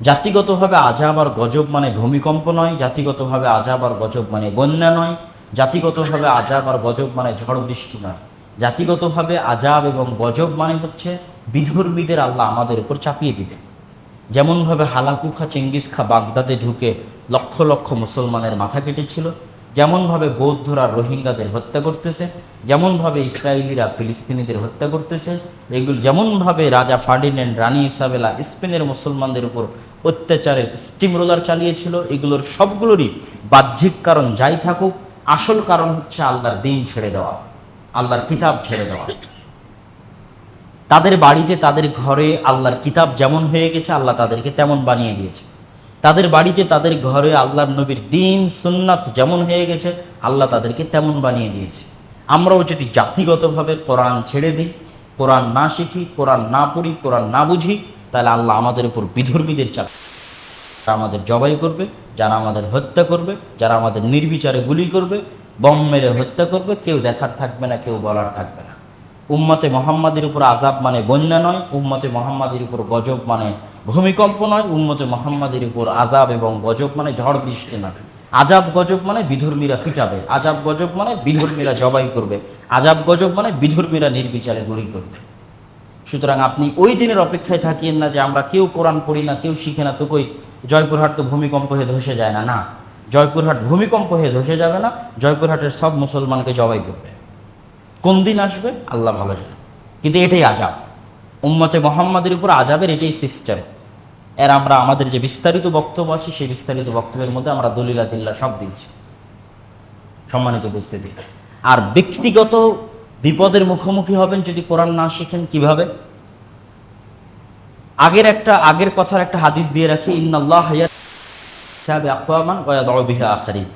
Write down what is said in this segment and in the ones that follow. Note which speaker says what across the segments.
Speaker 1: জাতিগতভাবে আজাব আর গজব মানে ভূমিকম্প নয়, জাতিগতভাবে আজাব আর গজব মানে বন্যা নয়, জাতিগতভাবে আজাব আর গজব মানে ঝড় বৃষ্টি নয়। জাতিগতভাবে আজাব এবং গজব মানে হচ্ছে বিধর্মীদের আল্লাহ আমাদের উপর চাপিয়ে দিবে যেমনভাবে হালাকুখা চেঙ্গিস খা বাগদাদে ঢুকে লক্ষ লক্ষ মুসলমানের মাথা কেটেছিল যেমনভাবে বৌদ্ধরা রোহিঙ্গাদের হত্যা করতেছে, যেমনভাবে ইসরায়েলিরা ফিলিস্তিনিদের হত্যা করতেছে, এগুলো যেমনভাবে রাজা ফার্ডিনেন্ড রানী ইসাবেলা স্পেনের মুসলমানদের উপর অত্যাচারের স্টিম রোলার চালিয়েছিল, এগুলোর সবগুলোরই বাহ্যিক কারণ যাই থাকুক, আসল কারণ হচ্ছে আল্লাহর দিন ছেড়ে দেওয়া, আল্লাহর কিতাব ছেড়ে দেওয়া। তাদের বাড়িতে, তাদের ঘরে আল্লাহর কিতাব যেমন হয়ে গেছে, আল্লাহ তাদেরকে তেমন বানিয়ে দিয়েছে। তাদের বাড়িতে, তাদের ঘরে আল্লাহর নবীর দিন, সুন্নাত যেমন হয়ে গেছে, আল্লাহ তাদেরকে তেমন বানিয়ে দিয়েছে। আমরাও যদি জাতিগতভাবে কোরআন ছেড়ে দিই, কোরআন না শিখি, কোরআন না পড়ি, কোরআন না বুঝি, তাহলে আল্লাহ আমাদের উপর বিধর্মীদের চাপ আমাদের জবাই করবে, যারা আমাদের হত্যা করবে, যারা আমাদের নির্বিচারে গুলি করবে, বম মেরে হত্যা করবে, কেউ দেখার থাকবে না, কেউ বলার থাকবে না। উম্মতে মোহাম্মদের উপর আজাব মানে বন্যা নয়, উম্মতে মোহাম্মদের উপর গজব মানে ভূমিকম্প নয় উম্মতে মোহাম্মদের উপর আজাব এবং গজব মানে ঝড় বৃষ্টি না। আজাব গজব মানে বিধর্মীরা পিটাবে। আজাব গজব মানে বিধর্মীরা জবাই করবে। আজাব গজব মানে বিধর্মীরা নির্বিচারে গুলি করবে। সুতরাং আপনি ওই দিনের অপেক্ষায় থাকিয়েন না যে আমরা কেউ কোরআন পড়ি না, কেউ শিখে না, তো কই জয়পুরহাট তো ভূমিকম্প হয়ে ধসে যায় না না। জয়পুরহাট ভূমিকম্প হয়ে ধসে যাবে না, জয়পুরহাটের সব মুসলমানকে জবাই করবে। কোন দিন আসবে? আল্লাহ ভালো জানে। কিন্তু এটাই আজাব উম্মতে মোহাম্মদের উপর আজাবের এটাই সিস্টেম এর আমরা আমাদের যে বিস্তারিত বক্তব্য আছে, সেই বিস্তারিত বক্তব্যের মধ্যে আমরা দলিলা দিল্লা সব দিয়েছি। সম্মানিত উপস্থিতি। আর ব্যক্তিগত বিপদের মুখোমুখি হবেন যদি কোরআন না শিখেন, কীভাবে? আগের একটা, আগের কথার একটা হাদিস দিয়ে রাখি, ইন্নাল্লাহ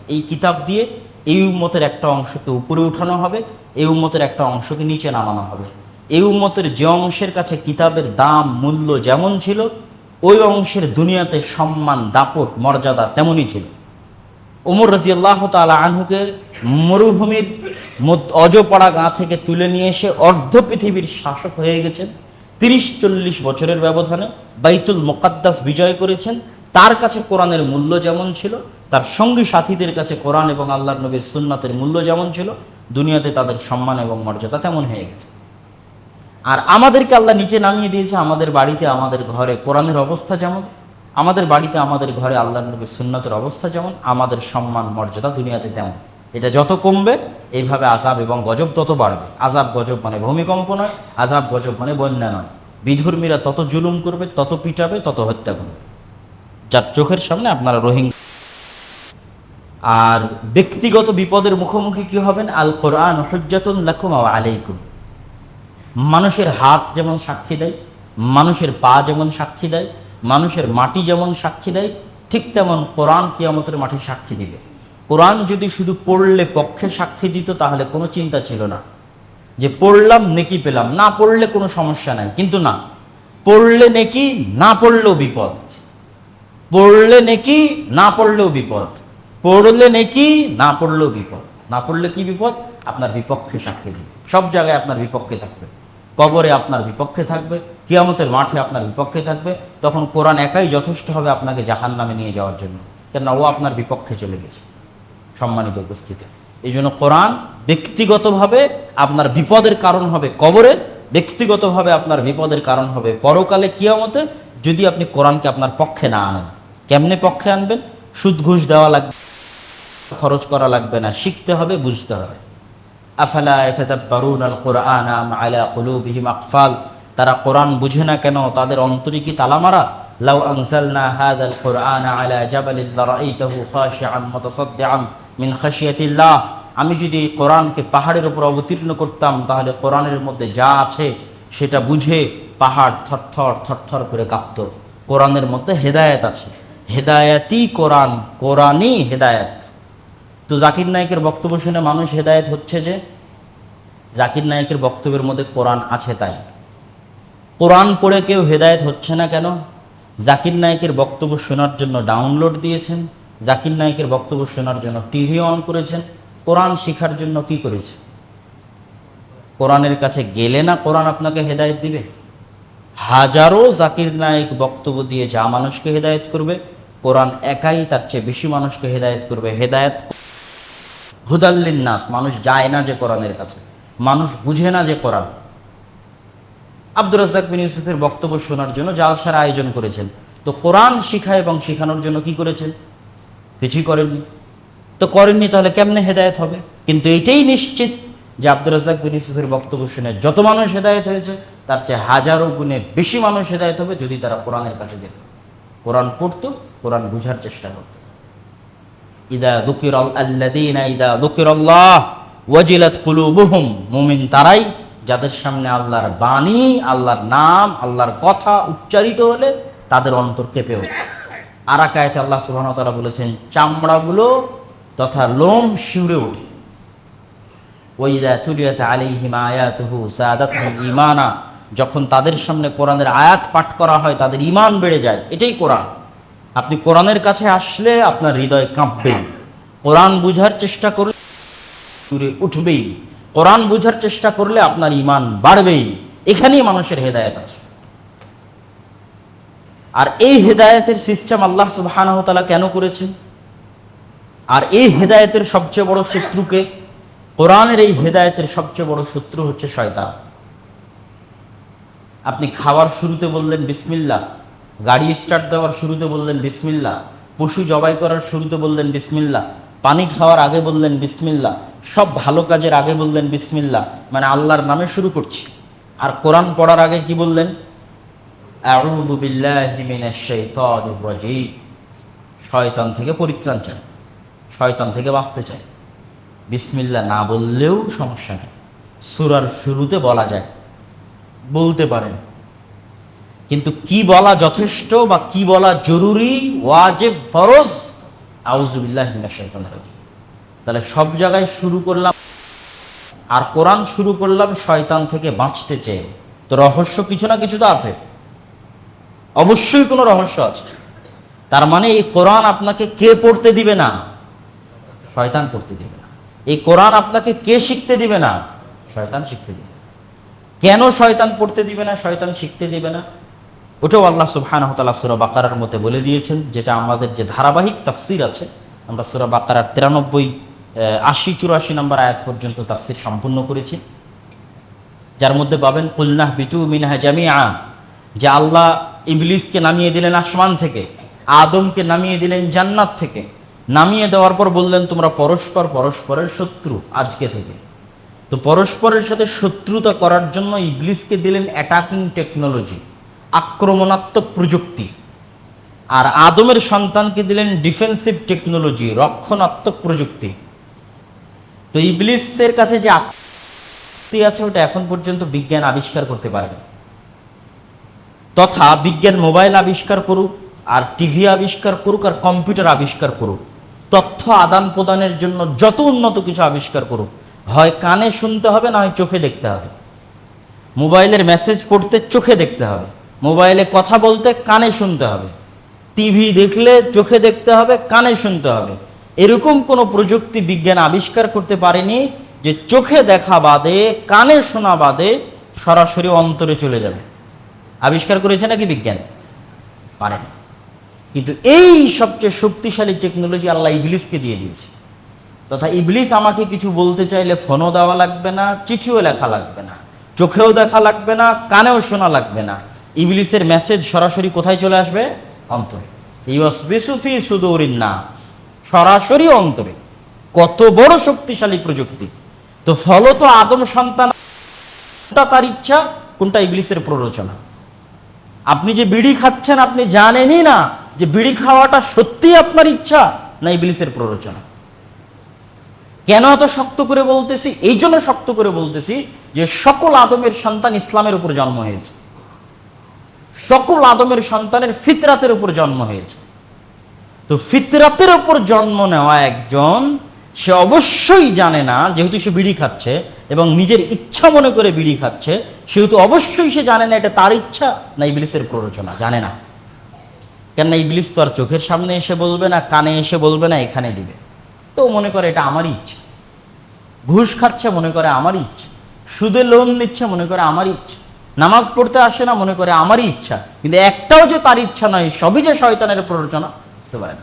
Speaker 1: এই কিতাব দিয়ে এই উম্মতের একটা অংশকে উপরে উঠানো হবে, এই উম্মতের একটা অংশকে নিচে নামানো হবে। এই উম্মতের যে অংশের কাছে কিতাবের দাম, মূল্য যেমন ছিল ওই অংশের দুনিয়াতে সম্মান, দাপট, মর্যাদা তেমনই ছিল। ওমর রাজিয়াল্লাহ তালা আনহুকে মরুভূমির অজপাড়া গাঁ থেকে তুলে নিয়ে এসে অর্ধ পৃথিবীর শাসক হয়ে গেছেন। তিরিশ চল্লিশ বছরের ব্যবধানে বাইতুল মোকাদ্দাস বিজয় করেছেন। তার কাছে কোরআনের মূল্য যেমন ছিল, তার সঙ্গী সাথীদের কাছে কোরআন এবং আল্লাহর নবীর সুন্নাতের মূল্য যেমন ছিল, দুনিয়াতে তাদের সম্মান এবং মর্যাদা তেমন হয়ে গেছে। আর আমাদেরকে আল্লাহ নিচে নামিয়ে দিয়েছে আমাদের বাড়িতে, আমাদের ঘরে। কোরআনের অবস্থা যেমন, আমাদের বাড়িতে, আমাদের ঘরে আল্লাহ নবীর সুন্নতের অবস্থা যেমন, আমাদের সম্মান, মর্যাদা দুনিয়াতে তেমন। এটা যত কমবে, এইভাবে আজাব এবং গজব তত বাড়বে। আজাব গজব মানে ভূমিকম্প নয় আজাব গজব মানে বন্যা নয়। বিধর্মীরা তত জুলুম করবে, তত পিটাবে, তত হত্যা করবে। যার চোখের সামনে আপনারা রোহিঙ্গা। আর ব্যক্তিগত বিপদের মুখোমুখি কি হবেন? আল কোরআন হজ্জাতুন লাকুম আলাইকুম। মানুষের হাত যেমন সাক্ষী দেয়, মানুষের পা যেমন সাক্ষী দেয়, মানুষের মাটি যেমন সাক্ষী দেয়, ঠিক তেমন কোরআন কিয়ামতের মাটি সাক্ষী দিবে। কোরআন যদি শুধু পড়লে পক্ষে সাক্ষী দিত, তাহলে কোনো চিন্তা ছিল না। যে পড়লাম, নেকি পেলাম। না পড়লে কোনো সমস্যা নাই। কিন্তু না, পড়লে নেকি, না পড়লেও বিপদ। পড়লে নেকি, না পড়লেও বিপদ। পড়লে নেকি, না পড়লেও বিপদ। না পড়লে কি বিপদ? আপনার বিপক্ষে সাক্ষী দিবে। সব জায়গায় আপনার বিপক্ষে থাকবে। কবরে আপনার বিপক্ষে থাকবে, কিয়ামতের মাঠে আপনার বিপক্ষে থাকবে, তখন কোরআন একাই যথেষ্ট হবে আপনাকে জাহান নামে নিয়ে যাওয়ার জন্য। কেননা ও আপনার বিপক্ষে চলে গেছে সম্মানিত উপস্থিতি। এই জন্য কোরআন ব্যক্তিগতভাবে আপনার বিপদের কারণ হবে কবরে, ব্যক্তিগতভাবে আপনার বিপদের কারণ হবে পরকালে, কিয়ামতে যদি আপনি কোরআনকে আপনার পক্ষে না আনেন। কেমনে পক্ষে আনবেন? সুদ ঘুষ দেওয়া লাগবে, খরচ করা লাগবে না, শিখতে হবে, বুঝতে হবে। আফালা ইয়াতাদাব্বারুনা আল কোরআন আম আলা কুলুবিহিম আকফাল? তারা কোরআন বুঝে না কেন? তাদের অন্তরে কি তালা মারা লাউ আনজালনা হাদাল কোরআন আলা জাবালিন লারাইতাহু খাশিআন মুতাসাদ্দিআন মিন খাশিয়াতিল্লাহ। আমি যদি কোরআনকে পাহাড়ের উপর অবতীর্ণ করতাম, তাহলে কোরআনের মধ্যে যা আছে সেটা বুঝে পাহাড় থরথর থরথর করে কাঁপত। কোরআনের মধ্যে হেদায়েত আছে। হেদায়াতি কোরআন, কোরআনই হেদায়েত। তো জাকির নায়কের বক্তব্য শুনে মানুষ হেদায়েত হচ্ছে যে জাকির নায়কের বক্তব্যের মধ্যে কোরআন আছে তাই। কোরআন পড়ে কেউ হেদায়েত হচ্ছে না কেন? জাকির নায়কের বক্তব্য শোনার জন্য ডাউনলোড দিয়েছেন। জাকির নায়কের বক্তব্য শোনার জন্য টিভি অন করেছেন। কোরআন শেখার জন্য কি করেছে? কোরআনের কাছে গেলে না কোরআন আপনাকে হেদায়েত দিবে? হাজারো জাকির নায়ক বক্তব্য দিয়ে যা মানুষকে হেদায়ত করবে, কোরআন একাই তার চেয়ে বেশি মানুষকে হেদায়েত করবে। হেদায়েত হুদাল্লিন নাস, মানুষ যায় না যে কোরআনের কাছে, মানুষ বুঝে না যে কোরআন। আব্দুর রাজ্জাক বিন ইউসুফের বক্তব্য শোনার জন্য জালসার আয়োজন করেছেন। তো কোরআন শিখা এবং শেখানোর জন্য কি করেছেন? কিছুই করেননি। তো করেননি তাহলে কেমনে হেদায়েত হবে? কিন্তু এটাই নিশ্চিত যে আব্দুর রাজ্জাক বিন ইউসুফের বক্তব্য শুনে যত মানুষ হেদায়েত হয়েছে, তার চেয়ে হাজারো গুণে বেশি মানুষ হেদায়েত হবে যদি তারা কোরআনের কাছে যেত। কোরআন পড়তো, কোরআন বুঝার চেষ্টা করত। ইদা দুকির আল্লাদিনা ইদা দুকির আল্লাহ ওয়াজিলাত কুলুবুহুম। মুমিন তারাই যাদের সামনে আল্লাহর বাণী, আল্লাহর নাম, আল্লাহর কথা উচ্চারিত হলে তাদের অন্তর কেঁপে ওঠে। আর আকায়তে আল্লাহ ওয়া বলেছেন, চামড়াগুলো তথা লোম শিউরে ওঠে। ওইদা তুলিয়াতে আলাইহিম আয়াতুহু সাদাতুহুম ঈমানা। যখন তাদের সামনে কোরআনের আয়াত পাঠ করা হয়, তাদের ইমান বেড়ে যায়। এটাই কোরআন। আপনি কোরআনের কাছে আসলে আপনার হৃদয় কাঁপবে। কোরআন বুঝার চেষ্টা করলে দূরে উঠবেই। কোরআন বুঝার চেষ্টা করলে আপনার ঈমান বাড়বেই। এখানেই মানুষের হেদায়েত আছে। আর এই হেদায়েতের সিস্টেম আল্লাহ সুবহানাহু তাআলা কেন করেছেন? আর এই হেদায়েতের সবচেয়ে বড় শত্রুকে, কোরআনের এই হেদায়েতের সবচেয়ে বড় শত্রু হচ্ছে শয়তান। আপনি খাওয়ার শুরুতে বললেন বিসমিল্লা গাড়ি স্টার্ট দেওয়ার শুরুতে বললেন বিসমিল্লা পশু জবাই করার শুরুতে বললেন বিসমিল্লা পানি খাওয়ার আগে বললেন বিসমিল্লা সব ভালো কাজের আগে বললেন বিসমিল্লা মানে আল্লাহর নামে শুরু করছি। আর কোরআন পড়ার আগে কি বললেন? শয়তান থেকে পরিত্রাণ চায় শয়তান থেকে বাঁচতে চায় বিসমিল্লা না বললেও সমস্যা নেই। সুরার শুরুতে বলা যায়, বলতে পারেন কিন্তু কি বলা যথেষ্ট বা কি বলা জরুরি, ওয়াজেব, ফরজ? আউজুবিল্লাহ তাহলে সব জায়গায় শুরু করলাম। আর কোরআন শুরু করলাম শয়তান থেকে বাঁচতে চেয়ে। তো রহস্য কিছু না কিছু তো আছে। অবশ্যই কোনো রহস্য আছে। তার মানে এই কোরআন আপনাকে কে পড়তে দিবে না? শয়তান পড়তে দিবে না। এই কোরআন আপনাকে কে শিখতে দিবে না? শয়তান শিখতে দিবে। কেন শয়তান পড়তে দিবে না? শয়তান শিখতে দিবে না? ওটাও আল্লাহ সুবহানাহু তাআলা সূরা বাকারার মধ্যে বলে দিয়েছেন, যেটা আমাদের যে ধারাবাহিক তাফসির আছে, আমরা সূরা বাকারার তিরানব্বই আশি, চুরাশি নম্বর আয়াত পর্যন্ত তাফসির সম্পূর্ণ করেছি। যার মধ্যে পাবেন, কুলনাহ বিটু মিনহা জামিয়া যে আল্লাহ ইবলিসকে নামিয়ে দিলেন আসমান থেকে, আদমকে নামিয়ে দিলেন জান্নাত থেকে। নামিয়ে দেওয়ার পর বললেন, তোমরা পরস্পর পরস্পরের শত্রু আজকে থেকে। তো পরস্পরের সাথে শত্রুতা করার জন্য ইবলিসকে দিলেন অ্যাটাকিং টেকনোলজি আক্রমণাত্মক প্রযুক্তি। আর আদমের সন্তানকে দিলেন ডিফেন্সিভ টেকনোলজি, রক্ষণাত্মক প্রযুক্তি। তো ইবলিসের কাছে যে আক্তি আছে, ওটা এখন পর্যন্ত বিজ্ঞান আবিষ্কার করতে পারেনি তথা বিজ্ঞান মোবাইল আবিষ্কার করুক, আর টিভি আবিষ্কার করুক, আর কম্পিউটার আবিষ্কার করুক, তথ্য আদান প্রদানের জন্য যত উন্নত কিছু আবিষ্কার করুক, হয় কানে শুনতে হবে, না হয় চোখে দেখতে হবে। মোবাইলের মেসেজ পড়তে চোখে দেখতে হবে। মোবাইলে কথা বলতে কানে শুনতে হবে। টিভি দেখলে চোখে দেখতে হবে, কানে শুনতে হবে। এরকম কোনো প্রযুক্তি বিজ্ঞান আবিষ্কার করতে পারেনি যে চোখে দেখা বাদে, কানে শোনা বাদে সরাসরি অন্তরে চলে যাবে। আবিষ্কার করেছে নাকি বিজ্ঞান? পারেনি। কিন্তু এই সবচেয়ে শক্তিশালী টেকনোলজি আল্লাহ ইবলিসকে দিয়ে দিয়েছে। তথা ইবলিস আমাকে কিছু বলতে চাইলে ফোনও দেওয়া লাগবে না, চিঠিও লেখা লাগবে না, চোখেও দেখা লাগবে না, কানেও শোনা লাগবে না। ইবলিসের মেসেজ সরাসরি কোথায় চলে আসবে? অন্তরে। সুদৌরিন নাস। সরাসরি অন্তরে। কত বড় শক্তিশালী প্রযুক্তি। তো ফলত আদম সন্তান তার ইচ্ছা, কোনটা ইবলিসের প্ররোচনা। আপনি যে বিড়ি খাচ্ছেন, আপনি জানেনই না যে বিড়ি খাওয়াটা সত্যি আপনার ইচ্ছা না ইবলিসের প্ররোচনা। কেন এত শক্ত করে বলতেছি? এই জন্য শক্ত করে বলতেছি যে সকল আদমের সন্তান ইসলামের উপর জন্ম হয়েছে। সকল আদমের সন্তানের ফিতরাতের উপর জন্ম হয়েছে। তো ফিতরাতের উপর জন্ম নেওয়া একজন, সে অবশ্যই জানে না, যেহেতু সে বিড়ি খাচ্ছে এবং নিজের ইচ্ছা মনে করে বিড়ি খাচ্ছে, সেহেতু অবশ্যই সে জানে না, এটা তার ইচ্ছা না ইবলিসের প্ররোচনা, জানে না। কেননা ইবলিস তো আর চোখের সামনে এসে বলবে না, কানে এসে বলবে না, এখানে দিবে। তো মনে করে এটা আমারই ইচ্ছা। ঘুষ খাচ্ছে মনে করে আমারই ইচ্ছা। সুদে লোন নিচ্ছে মনে করে আমারই ইচ্ছা। নামাজ পড়তে আসে না, মনে করে আমারই ইচ্ছা। কিন্তু একটাও যে তার ইচ্ছা নয়, সবই যে শয়তানের প্ররোচনা, বুঝতে পারেন?